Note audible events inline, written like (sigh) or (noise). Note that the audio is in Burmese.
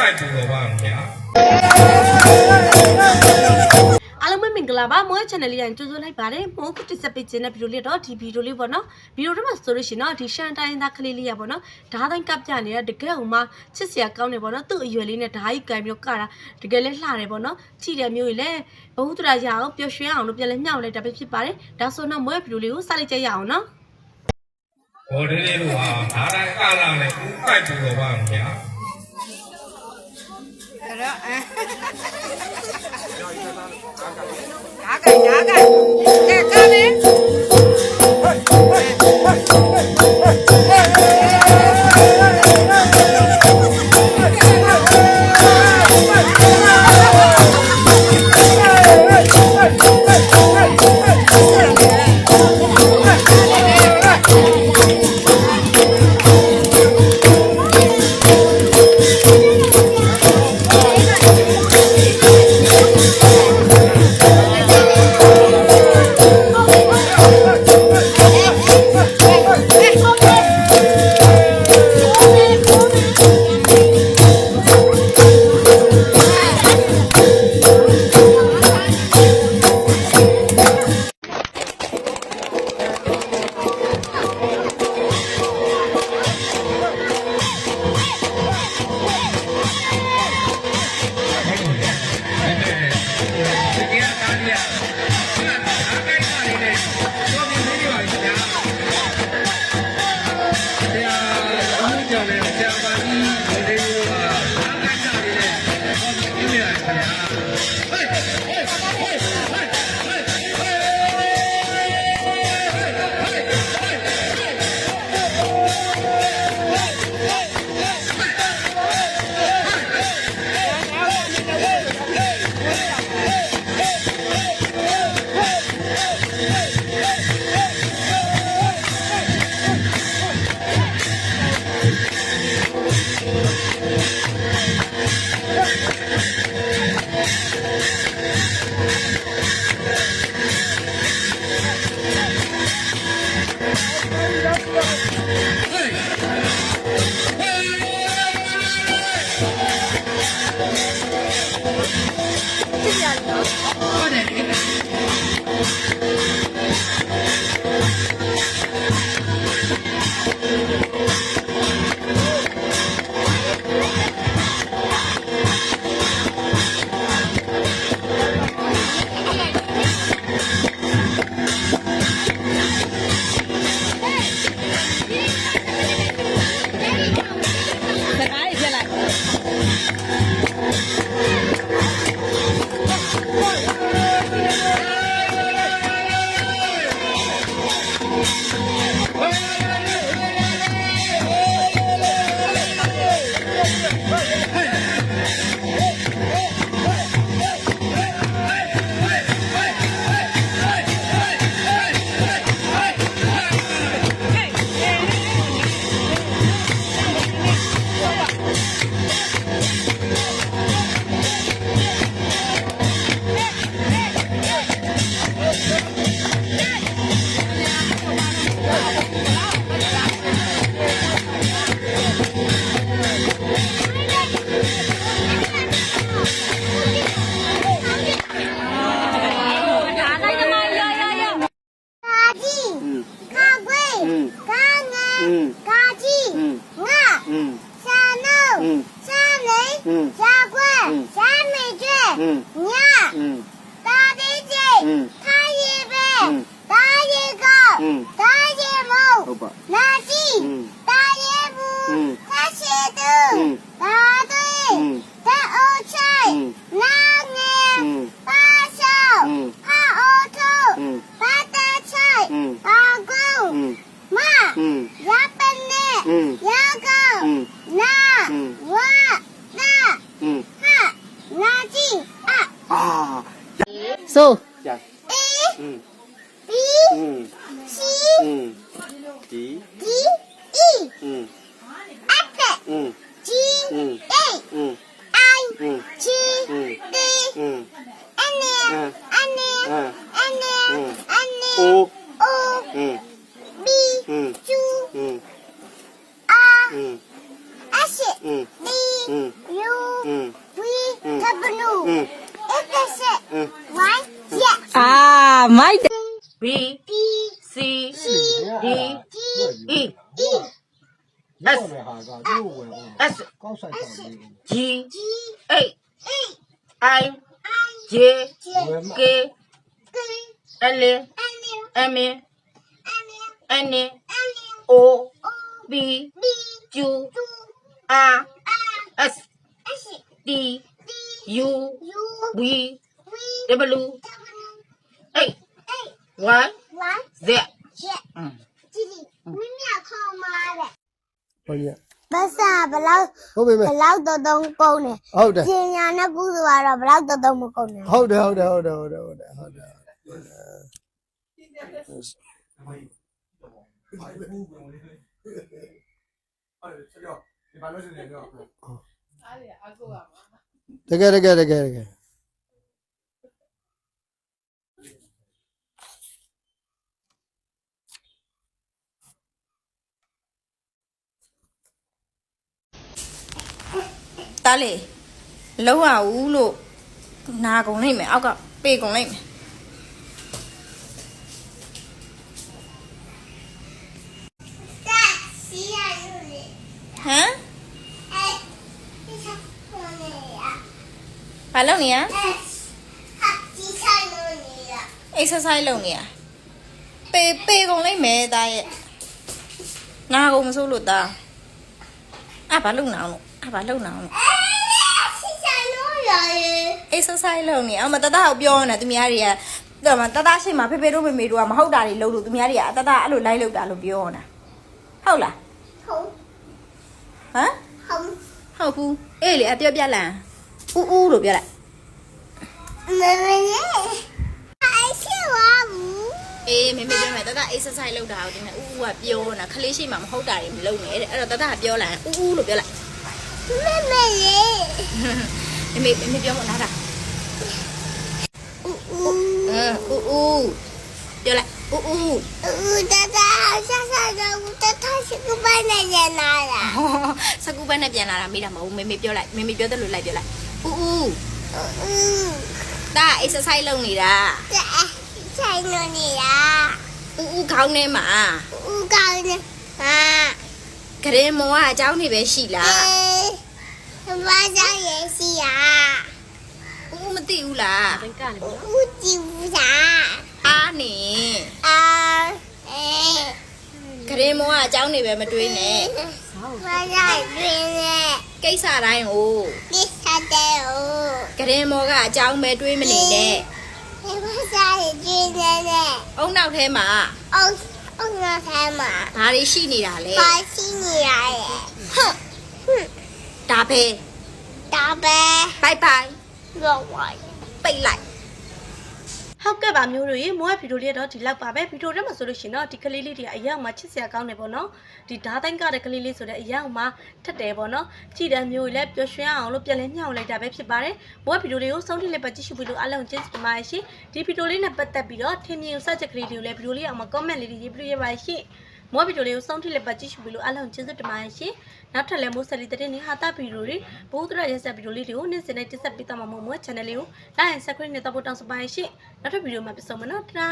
တိုက်ပူတော်ပါဗျာအားလုံးပဲမင်္ဂလာပါမော channel လေးရင်ကြိုဆိုလိုက်ပါတယ်မိုးကတစ်ဆက်ပေးခြင်းတဲ့ဗီဒီယိုလေးတော့ဒီဗီဒီယိုလေးပေါ့နော်ဗီဒီယိုထဲမှာဆိုလို့ရှိရင်တော့ဒီရှန်တိုင်းသားကလေးလေးရပေါ့နော်ဓာတ်တိုင်းကပ်ပြနေတဲ့တကယ်ဟိုမှာချစ်စရာကောင်းနေပေါ့နော်သူ့အရွယ်လေးနဲ့ဓာတ်ကြီးကံပြီးတော့ကတာတကယ်လဲလှတယ်ပေါ့နော်ကြည့်တယ်မျိုးကြီးလဲဘဝတရာရအောင်ပျော်ရွှင်အောင်လို့ပြန်လဲမြောက်လိုက်တာပဲဖြစ်ပါတယ်ဒါဆိုတော့မောဗီဒီယိုလေးကိုစလိုက်ကြရအောင်နော်ဘော်ဒီလေးတို့ဟာဓာတ်တိုင်းကလာနဲ့ဦးတိုက်ပူတော်ပါဗျာအဲ့တော့ အဲဒါ စ ca quê ca Kagui, Kange, Kaji, Nga, Sanu, Sani, Sagun, Samiju, Nha, Dadiji, Tayibe, Tayigo, Tayimu, Nani. うん、よこ、うん、な、うん。Mm. you, mm. Mm. Ah, my. (laughs) B, B, C, C, D, E. E. S S G A. I J K L M N O B Q R. S T U V W X Y Z ကြည့်လိမင်းမြခေါ်มาတဲ့ဟုတ်ရဲ့ဘာသာဘလောက်ဟုတ်ပြီဘမေလောက်တော့တော့ကုန်တယ်ဟုတ်တယ်ပညာနဲ့ကုသကတော့ဘလောက်တော့တော့မကုန်ဘူးဟုတ်တယ်ဟုတ်တယ်ဟုတ်တယ်ဟုတ်တယ်ဟုတ်တယ်ဟုတ်တယ် တကယ်တကယ်တကယ်တကယ်တားလေလုံးဝဘူးလို့နာကုန်လိုက်မယ်အောက်ကပေကုန်လိုက်မယ်တက်စီရလို့လေဟမ် အဲ့ဒီချက်လို့လေရ ဘာလုပ်နေရ exercise လုပ်နေရပေပေကုန်လိုက်မယ်သားရဲ့နာကုန်မစိုးလို့သားအဘာလုပ်နေအောင်လို့အဘာလုပ်နေအောင်လို့ exercise လုပ်နေအောင်မတတကိုပြောနေတာသူများတွေကတော်မှာတတရှိမှာဖေဖေတို့မေမေတို့ကမဟုတ်တာတွေလုပ်လို့သူများတွေကတတအဲ့လိုလိုက်လုပ်တာလို့ပြောနေတာဟုတ်လားဟုတ်ဟမ်ဟုတ်ဟုတ်ဘူးအေးလေအပြောပြလန်ဦးဦးလို့ပြောလိုက် မမလေးအဲ့ရှိဝါဘူးအေးမေမေပြောမယ်တတ exercise လုပ်တာကိုဒီနေ့ဦးဦးကပြောနေတာခလေးရှိမှမဟုတ်တာတွေမလုပ်နဲ့တဲ့အဲ့တော့တတကပြောလိုက်ဦးဦးလို့ပြောလိုက်မမလေးမေမေမေမေပြောမလားတာဦးအင်းဦးဦးပြောလိုက်ဦးဦးဦးတတဆက်ဆက်တော့ဦးတတရှိကပန်းနေရနာလားစကူပန်းနဲ့ပြန်လာတာမေးတာမဟုတ်ဘူးမေမေပြောလိုက်မေမေပြောတယ်လို့လိုက်ပြောလိုက်ဦးဦးဦး ဒါ exercise လုပ်နေတာ တဲ့ဆိုင်လို့နေရ ဦးဦးခေါင်းထဲမှာ ဦးကောင်းနေဟာ ဂရင်မောကအเจ้าနေပဲရှိလား အေးဘာသာရေးစီရ ဦးဦးမသိဘူးလား ဘင်ကနေပေါ့နော် ဦးကြည့်ဘူးလား အားနေ အာအေး ဂရင်မောကအเจ้าနေပဲမတွေးနဲ့ ဘာသာတွင်နေ ကိစ္စတိုင်းကို ဒီစား စ တဲဦးကရင်မောကအကြောင်းပဲတွေးမနေနဲ့ဒီမစားရင်ကျွေးနေနဲ့အုံနောက်ထဲမှာအုံအုံနောက်ထဲမှာဘာတွေရှိနေတာလဲဘာရှိနေတာလဲဟမ်ဒါပဲဒါပဲဘိုင်ဘိုင် Rồi. Bị lại. ဟုတ်ကဲ့ပါမျိုးတို့ရေမိုးကဗီဒီယိုလေးတော့ဒီလောက်ပါပဲဗီဒီယိုထဲမှာဆိုလို့ရှိရင်တော့ဒီကလေးလေးတွေအရောက်မှချစ်စရာကောင်းတယ်ပေါ့နော်ဒီဓာတ်တိုင်းကတဲ့ကလေးလေးဆိုတဲ့အရောက်မှထက်တယ်ပေါ့နော်ကြည်တဲ့မျိုးကြီးလည်းပျော်ရွှင်အောင်လို့ပြန်လဲမျှော်လိုက်တာပဲဖြစ်ပါတယ်မိုးကဗီဒီယိုလေးကိုဆုံးထိလက်ပတ်ကြည့်ရှုပြီးလို့အားလုံးကျေးဇူးတင်ပါတယ်ရှင်ဒီဗီဒီယိုလေးနဲ့ပတ်သက်ပြီးတော့ထင်မြင်စချက်ကလေးတွေကိုလည်းဗီဒီယိုလေးအောင်မှာ comment လေးတွေရေးပြရပါရှင် မော်ဗီဒီယိုလေးကိုဆုံးထိလက်ပတ်ကြည့်ရှုပြီးလို့အားလုံးကျေးဇူးတင်ပါတယ်ရှင်နောက်ထပ်လည်းမိုးဆက်လီတဲ့နေ့ဟာတာဗီဒီယိုတွေဘိုးတို့ရရက်ဆက်ဗီဒီယိုလေးတွေကိုနေ့စဉ်နဲ့တက်ဆက်ပေးသွားမှာမို့မို့ channel လေးကို like and subscribe နဲ့တော့ပို့တောင်းစပါရှင်နောက်ထပ်ဗီဒီယိုမှာပြန်ဆုံမယ်နော်တာ